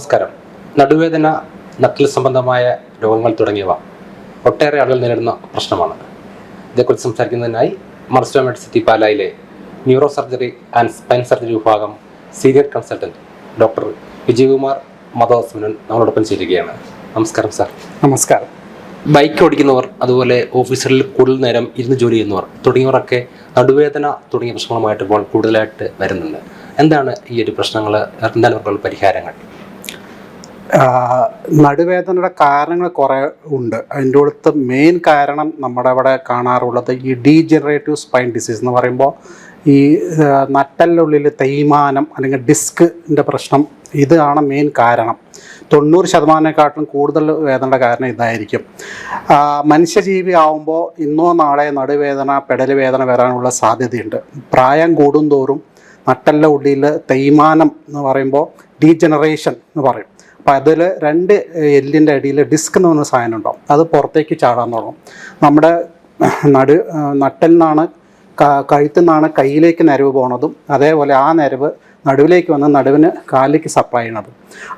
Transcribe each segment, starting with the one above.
നമസ്കാരം. നടുവേദന നട്ടൽ സംബന്ധമായ രോഗങ്ങൾ തുടങ്ങിയവ ഒട്ടേറെ ആളുകൾ നേരിടുന്ന പ്രശ്നമാണ്. ഇതേക്കുറിച്ച് സംസാരിക്കുന്നതിനായി മർസ്റ്റോ മെഡിസിറ്റി പാലായിലെ neuro surgery and spine surgery വിഭാഗം സീനിയർ കൺസൾട്ടന്റ് ഡോക്ടർ വിജയകുമാർ മധവസ്മനൻ നമ്മളോടൊപ്പം ചേരുകയാണ്. നമസ്കാരം സാർ. നമസ്കാരം. ബൈക്ക് ഓടിക്കുന്നവർ അതുപോലെ ഓഫീസുകളിൽ കൂടുതൽ നേരം ഇരുന്ന് ജോലി ചെയ്യുന്നവർ തുടങ്ങിയവരൊക്കെ നടുവേദന തുടങ്ങിയ പ്രശ്നങ്ങളുമായിട്ട് ഇപ്പോൾ കൂടുതലായിട്ട് വരുന്നുണ്ട്. എന്താണ് ഈ ഒരു പ്രശ്നങ്ങൾ എന്താണ് അവർക്കുള്ള പരിഹാരങ്ങൾ? നടുവേദനയുടെ കാരണങ്ങൾ കുറേ ഉണ്ട്. അതിന്റെ അടുത്ത് മെയിൻ കാരണം നമ്മുടെ അവിടെ കാണാറുള്ളത് ഈ ഡീജനറേറ്റീവ് സ്പൈൻ ഡിസീസ് എന്ന് പറയുമ്പോൾ ഈ നട്ടലിനുള്ളിൽ തേയ്മാനം അല്ലെങ്കിൽ ഡിസ്കിന്റെ പ്രശ്നം ഇതാണ് മെയിൻ കാരണം. തൊണ്ണൂറ് ശതമാനത്തെക്കാട്ടിലും കൂടുതൽ വേദനയുടെ കാരണം ഇതായിരിക്കും. മനുഷ്യജീവി ആവുമ്പോൾ ഇന്നോ നാളെ നടുവേദന പെടൽ വേദന വരാനുള്ള സാധ്യതയുണ്ട്. പ്രായം കൂടുന്തോറും നട്ടലിന്റെ ഉള്ളിൽ തേയ്മാനം എന്ന് പറയുമ്പോൾ ഡീജനറേഷൻ എന്ന് പറയും. അപ്പോൾ അതിൽ രണ്ട് എല്ലിന്റെ അടിയിൽ ഡിസ്ക് എന്ന് പറഞ്ഞ സാധനം ഉണ്ടാവും. അത് പുറത്തേക്ക് ചാടാൻ തുടങ്ങും. നമ്മുടെ നടു നട്ടിൽ നിന്നാണ് കഴുത്തിൽ നിന്നാണ് കയ്യിലേക്ക് നരവ് പോണതും അതേപോലെ ആ നരവ് നടുവിലേക്ക് വന്ന് നടുവിന് കാലിലേക്ക് സപ്ലൈ ചെയ്യണത്.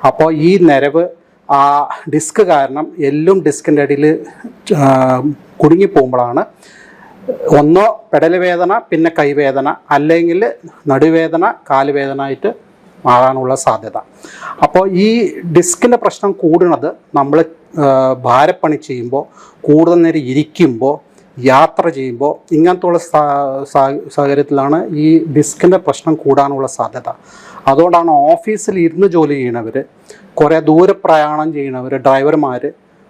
അപ്പോൾ ഈ നരവ് ആ ഡിസ്ക് കാരണം എല്ലും ഡിസ്കിന്റെ അടിയിൽ കുടുങ്ങി പോകുമ്പോഴാണ് ഒന്നോ പെടൽ വേദന പിന്നെ കൈവേദന അല്ലെങ്കിൽ നടുവേദന കാലുവേദന ആയിട്ട് മാറാനുള്ള സാധ്യത. അപ്പോൾ ഈ ഡിസ്കിന്റെ പ്രശ്നം കൂടുന്നത് നമ്മൾ ഭാരപ്പണി ചെയ്യുമ്പോൾ കൂടുതൽ നേരം ഇരിക്കുമ്പോൾ യാത്ര ചെയ്യുമ്പോൾ ഇങ്ങനത്തുള്ള സാഹചര്യത്തിലാണ് ഈ ഡിസ്കിന്റെ പ്രശ്നം കൂടാനുള്ള സാധ്യത. അതുകൊണ്ടാണ് ഓഫീസിൽ ഇരുന്ന് ജോലി ചെയ്യണവർ കുറേ ദൂരെ പ്രയാണം ചെയ്യണവർ ഡ്രൈവർമാർ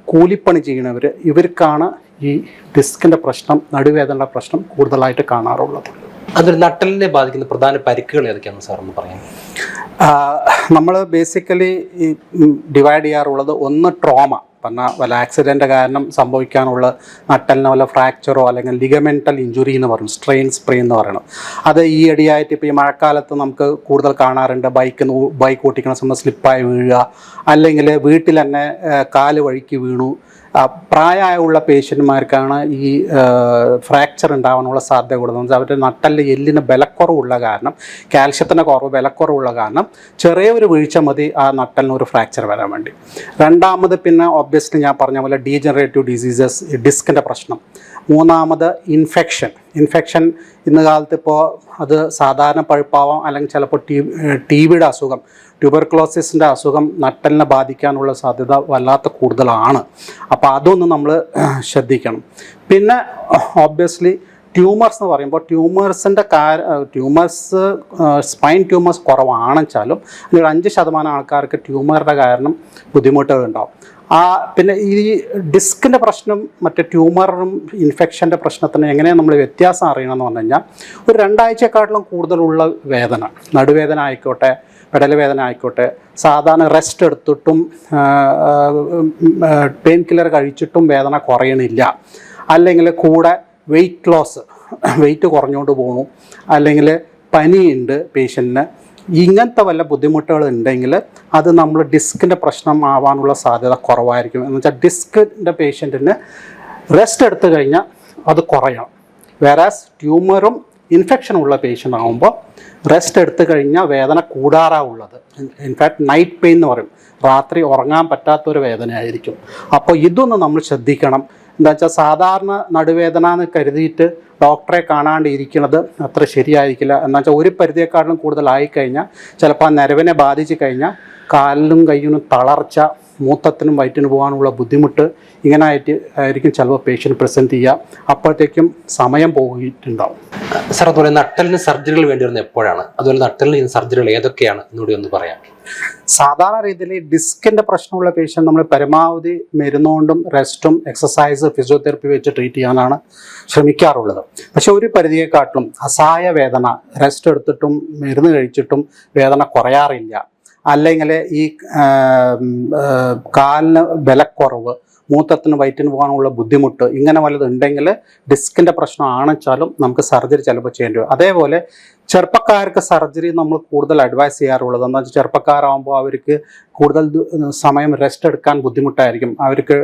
കൂലിപ്പണി ചെയ്യണവർ ഇവർക്കാണ് ഈ ഡിസ്കിന്റെ പ്രശ്നം നടുവേദന പ്രശ്നം കൂടുതലായിട്ട് കാണാറുള്ളത്. അതൊരു നട്ടലിനെ ബാധിക്കുന്ന പ്രധാന പരിക്കുകൾ ഏതൊക്കെയാണെന്ന് സാർ ഒന്ന് പറയാം നമ്മൾ ബേസിക്കലി ഡിവൈഡ് ചെയ്യാറുള്ളത് ഒന്ന് ട്രോമ പറഞ്ഞാൽ വല്ല ആക്സിഡന്റ് കാരണം സംഭവിക്കാനുള്ള നട്ടലിന് വല്ല ഫ്രാക്ചറോ അല്ലെങ്കിൽ ലിഗമെന്റൽ ഇഞ്ചുറി എന്ന് പറയും സ്ട്രെയിൻ സ്പ്രേ എന്ന് പറയണം. അത് ഈ അടിയായിട്ട് ഇപ്പോൾ ഈ മഴക്കാലത്ത് നമുക്ക് കൂടുതൽ കാണാറുണ്ട് ബൈക്ക് ബൈക്ക് ഓട്ടിക്കുന്ന സമയം സ്ലിപ്പായി വീഴുക അല്ലെങ്കിൽ വീട്ടിൽ തന്നെ കാൽ വഴിക്ക് വീണു പ്രായമുള്ള പേഷ്യന്റ്മാർക്കാണ് ഈ ഫ്രാക്ചർ ഉണ്ടാവാനുള്ള സാധ്യത കൂടുതൽ. അവരുടെ നട്ടലിൽ എല്ലിന് ബലക്കുറവുള്ള കാരണം കാൽഷ്യത്തിന്റെ കുറവ് ബലക്കുറവുള്ള കാരണം ചെറിയ ഒരു വീഴ്ച മതി ആ നട്ടലിന് ഒരു ഫ്രാക്ചർ വരാൻ വേണ്ടി. രണ്ടാമത് പിന്നെ ഒബ്വിയസ്ലി ഞാൻ പറഞ്ഞ പോലെ ഡീജനറേറ്റീവ് ഡിസീസസ് ഡിസ്കിന്റെ പ്രശ്നം. മൂന്നാമത് ഇൻഫെക്ഷൻ ഇൻഫെക്ഷൻ ഇന്ന് കാലത്ത് ഇപ്പോൾ അത് സാധാരണ പഴുപ്പാവാം അല്ലെങ്കിൽ ചിലപ്പോൾ ടി ടി അസുഖം ട്യൂബർക്ലോസിസിന്റെ അസുഖം നട്ടലിനെ ബാധിക്കാനുള്ള സാധ്യത വല്ലാത്ത കൂടുതലാണ്. അപ്പോൾ അതൊന്ന് നമ്മൾ ശ്രദ്ധിക്കണം. പിന്നെ ഓബ്വിയസ്ലി ട്യൂമേഴ്സ് എന്ന് പറയുമ്പോൾ ട്യൂമേഴ്സിന്റെ കാര ട്യൂമേഴ്സ് സ്പൈൻ ട്യൂമേഴ്സ് കുറവാണെച്ചാലും ഒരു അഞ്ച് ശതമാനം ആൾക്കാർക്ക് ട്യൂമറുടെ കാരണം ബുദ്ധിമുട്ടുകൾ ഉണ്ടാവും ആ പിന്നെ ഈ ഡിസ്കിന്റെ പ്രശ്നം മറ്റേ ട്യൂമറും ഇൻഫെക്ഷന്റെ പ്രശ്നത്തിന് എങ്ങനെയാണ് നമ്മൾ വ്യത്യാസം അറിയണമെന്ന് പറഞ്ഞു കഴിഞ്ഞാൽ ഒരു രണ്ടാഴ്ചക്കാട്ടിലും കൂടുതലുള്ള വേദന നടുവേദന ആയിക്കോട്ടെ പെടൽ വേദന ആയിക്കോട്ടെ സാധാരണ റെസ്റ്റ് എടുത്തിട്ടും പെയിൻ കില്ലർ കഴിച്ചിട്ടും വേദന കുറയണില്ല. അല്ലെങ്കിൽ കൂടെ വെയിറ്റ് ലോസ് വെയിറ്റ് കുറഞ്ഞുകൊണ്ട് പോകണു അല്ലെങ്കിൽ പനിയുണ്ട് പേഷ്യന്റിന് ഇങ്ങനത്തെ വല്ല ബുദ്ധിമുട്ടുകൾ ഉണ്ടെങ്കിൽ അത് നമ്മൾ ഡിസ്കിന്റെ പ്രശ്നം ആവാനുള്ള സാധ്യത കുറവായിരിക്കും. എന്ന് വെച്ചാൽ ഡിസ്കിന്റെ പേഷ്യന്റിന് റെസ്റ്റ് എടുത്തു കഴിഞ്ഞാൽ അത് കുറയണം. വേറാസ് ട്യൂമറും ഇൻഫെക്ഷൻ ഉള്ള പേഷ്യന്റ് ആകുമ്പോൾ റെസ്റ്റ് എടുത്തു കഴിഞ്ഞാൽ വേദന കൂടാറാവുള്ളത് ഇൻഫാക്ട് നൈറ്റ് പെയിൻ എന്ന് പറയും. രാത്രി ഉറങ്ങാൻ പറ്റാത്തൊരു വേദനയായിരിക്കും. അപ്പോൾ ഇതൊന്ന് നമ്മൾ ശ്രദ്ധിക്കണം. എന്താ വെച്ചാൽ സാധാരണ നടുവേദന എന്ന് കരുതിയിട്ട് ഡോക്ടറെ കാണാണ്ട് ഇരിക്കുന്നത് അത്ര ശരിയായിരിക്കില്ല. എന്നുവെച്ചാൽ ഒരു പരിധിയെക്കാട്ടിലും കൂടുതലായി കഴിഞ്ഞാൽ ചിലപ്പോൾ ആ നരവിനെ ബാധിച്ചു കഴിഞ്ഞാൽ കാലിലും കയ്യിനും തളർച്ച മൂത്തത്തിനും വയറ്റിനും പോകാനുള്ള ബുദ്ധിമുട്ട് ഇങ്ങനെ ആയിട്ട് ആയിരിക്കും ചിലപ്പോൾ പേഷ്യന്റ് പ്രസന്റ് ചെയ്യുക. അപ്പോഴത്തേക്കും സമയം പോയിട്ടുണ്ടാവും. സാർ അതുപോലെ നട്ടലിന് സർജറികൾ വേണ്ടി വരുന്നത് എപ്പോഴാണ്? അതുപോലെ നട്ടലിന് സർജറികൾ ഏതൊക്കെയാണ്? എന്നുകൂടി ഒന്ന് പറയാം സാധാരണ രീതിയിൽ ഡിസ്കിന്റെ പ്രശ്നമുള്ള പേഷ്യന്റ് നമ്മൾ പരമാവധി മരുന്നുകൊണ്ടും റെസ്റ്റും എക്സസൈസ് ഫിസിയോതെറപ്പി വെച്ച് ട്രീറ്റ് ചെയ്യാനാണ് ശ്രമിക്കാറുള്ളത്. പക്ഷെ ഒരു പരിധിയെക്കാട്ടിലും അസഹായ വേദന റെസ്റ്റ് എടുത്തിട്ടും മരുന്ന് കഴിച്ചിട്ടും വേദന കുറയാറില്ല. അല്ലെങ്കിൽ ഈ കാലിന് ബലക്കുറവ് മൂത്രത്തിന് വയറ്റിന് പോകാനുള്ള ബുദ്ധിമുട്ട് ഇങ്ങനെ വല്ലതുണ്ടെങ്കിൽ ഡിസ്കിന്റെ പ്രശ്നമാണെച്ചാലും നമുക്ക് സർജറി ചിലപ്പോൾ ചെയ്യേണ്ടി വരും. അതേപോലെ ചെറുപ്പക്കാർക്ക് സർജറി നമ്മൾ കൂടുതൽ അഡ്വൈസ് ചെയ്യാറുള്ളത്. എന്താ വെച്ചാൽ ചെറുപ്പക്കാരാകുമ്പോൾ അവർക്ക് കൂടുതൽ സമയം റെസ്റ്റ് എടുക്കാൻ ബുദ്ധിമുട്ടായിരിക്കും. അവർക്ക്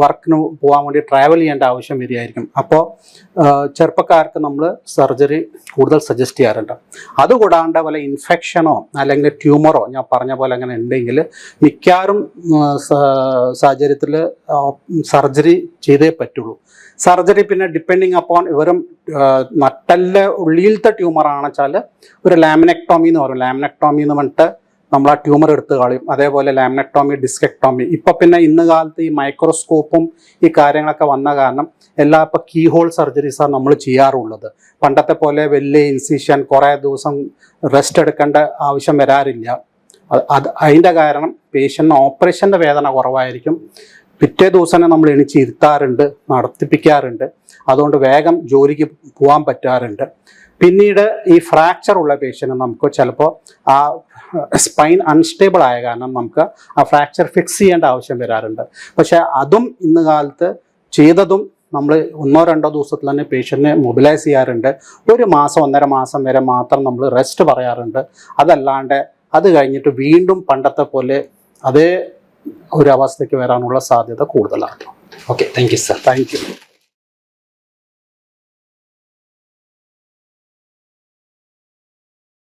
വർക്കിന് പോകാൻ വേണ്ടി ട്രാവൽ ചെയ്യേണ്ട ആവശ്യം വരികയായിരിക്കും. അപ്പോൾ ചെറുപ്പക്കാർക്ക് നമ്മൾ സർജറി കൂടുതൽ സജസ്റ്റ് ചെയ്യാറുണ്ട്. അതുകൂടാണ്ട് വല്ല ഇൻഫെക്ഷനോ അല്ലെങ്കിൽ ട്യൂമറോ ഞാൻ പറഞ്ഞ പോലെ അങ്ങനെ ഉണ്ടെങ്കിൽ മിക്കവാറും സാഹചര്യത്തിൽ സർജറി ചെയ്തേ പറ്റുള്ളൂ. സർജറി പിന്നെ ഡിപ്പെൻഡിങ് അപ്പോൺ ഇവരും നട്ടലിലെ ഉള്ളിലത്തെ ട്യൂമർ വെച്ചാൽ ഒരു ലാമിനെക്ടോമി എന്ന് പറയും. ലാമിനെക്ടോമി എന്ന് പറഞ്ഞിട്ട് നമ്മൾ ആ ട്യൂമർ എടുത്ത് കളയും. അതേപോലെ ലാമിനെക്ടോമി ഡിസ്കെക്ടോമി. ഇപ്പൊ പിന്നെ ഇന്ന് കാലത്ത് ഈ മൈക്രോസ്കോപ്പും ഈ കാര്യങ്ങളൊക്കെ വന്ന കാരണം എല്ലാ ഇപ്പൊ കീ ഹോൾ സർജറീസാണ് നമ്മൾ ചെയ്യാറുള്ളത്. പണ്ടത്തെ പോലെ വലിയ ഇൻസിഷൻ കുറേ ദിവസം റെസ്റ്റ് എടുക്കേണ്ട ആവശ്യം വരാറില്ല. അത് അത് അതിന്റെ കാരണം പേഷ്യന്റിന് ഓപ്പറേഷന്റെ വേദന കുറവായിരിക്കും. പിറ്റേ ദിവസം നമ്മൾ എണിച്ച് ഇരുത്താറുണ്ട് നടത്തിപ്പിക്കാറുണ്ട്. അതുകൊണ്ട് വേഗം ജോലിക്ക് പോകാൻ പറ്റാറുണ്ട്. പിന്നീട് ഈ ഫ്രാക്ചർ ഉള്ള പേഷ്യന് നമുക്ക് ചിലപ്പോൾ ആ സ്പൈൻ അൺസ്റ്റേബിൾ ആയ കാരണം നമുക്ക് ആ ഫ്രാക്ചർ ഫിക്സ് ചെയ്യേണ്ട ആവശ്യം വരാറുണ്ട്. പക്ഷേ അതും ഇന്ന് കാലത്ത് ചെയ്തതും നമ്മൾ ഒന്നോ രണ്ടോ ദിവസത്തിൽ തന്നെ പേഷ്യന്റിനെ മൊബിലൈസ് ചെയ്യാറുണ്ട്. ഒരു മാസം ഒന്നര മാസം വരെ മാത്രം നമ്മൾ റെസ്റ്റ് പറയാറുണ്ട്. അതല്ലാണ്ട് അത് കഴിഞ്ഞിട്ട് വീണ്ടും പണ്ടത്തെ പോലെ അതേ ഒരു അവസ്ഥയ്ക്ക് വരാനുള്ള സാധ്യത കൂടുതലാണ്. Okay thank you sir thank you